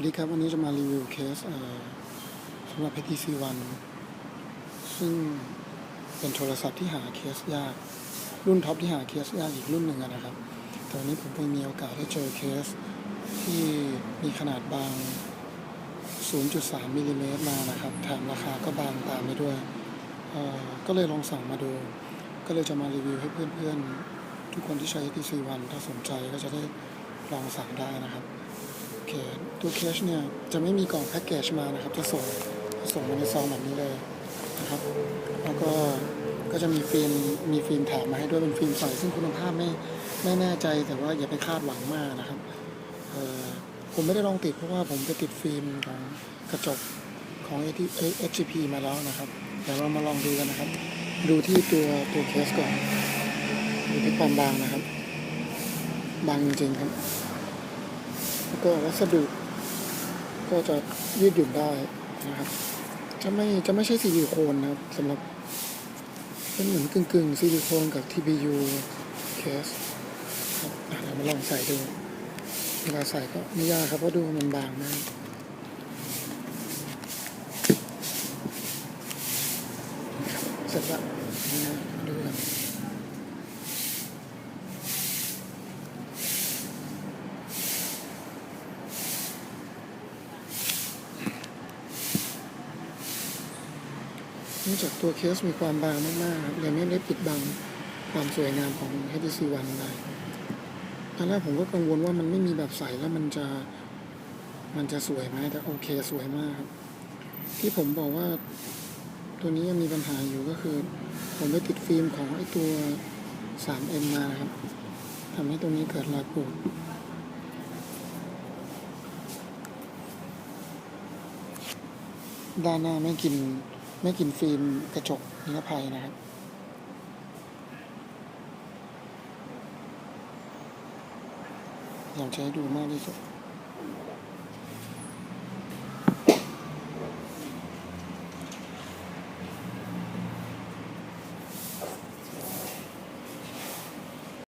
วัสดีครับ วันนี้จะมารีวิวเคสเอ่อสำหรับ HTC One ซึ่งเป็นโทรศัพท์ที่หาเคสยาก รุ่นท็อปที่หาเคสยากอีกรุ่นหนึ่งนะครับแต่วันนี้ผมเพิ่งมีโอกาสได้เจอเคสที่มีขนาดบาง 0.3 มิลลิเมตรมานะครับแถมราคาก็บางตามไปด้วยเอ่อก็เลยลองสั่งมาดู ก็เลยจะมารีวิวให้เพื่อนๆ ทุกคนที่ใช้ HTC One ถ้าสนใจก็จะได้ลองสั่งได้นะครับ เคตัวเคสเนี่ยจะไม่มีกล่องแพ็กเกจมานะครับ จะส่งส่งมาในซองแบบนี้เลยนะครับ แล้วก็ก็จะมีฟิล์มมีฟิล์มแถมมาให้ด้วยเป็นฟิล์มใสซึ่งคุณภาพไม่ไม่แน่ใจแต่ว่าอย่าไปคาดหวังมากนะครับผมไม่ได้ลองติดเพราะว่าผมไปติดฟิล์มของกระจกของ HGP มาแล้วนะครับเดี๋ยวเรามาลองดูกันนะครับ ดูที่ตัวตัวเคสก่อนดูที่ความบางนะครับ บางจริงๆครับ ก็วัสดุก็จะยืดหยุ่นได้นะครับ จะไม่จะไม่ใช่ซิลิโคนนะครับสำหรับเป็นเหมือนกึ่งกึ่งๆซิลิโคนกับ TPU c a s ครับเดี๋ยวมาลองใส่ดู เวลาใส่ก็ไม่ยากครับเพราะดูมันบางมากเสร็จแล้วนะดูกัน นื่องจากตัวเคสมีความบางมากๆครับเลยไม่ได้ปิดบังความสวยงามของ HTC One ได้ตอนแรกผมก็กังวลว่ามันไม่มีแบบใสแล้วมันจะมันจะสวยไหมแต่โอเคสวยมากครับ ที่ผมบอกว่าตัวนี้ยังมีปัญหาอยู่ก็คือ ผมไปติดฟิล์มของไอ้ตัว 3M มานะครับทำให้ตรงนี้เกิดรอยปูดด้านหน้าไม่กิน ไม่กินฟิล์มกระจกนิรภัยนะครับอยากจะให้ดูมากที่สุด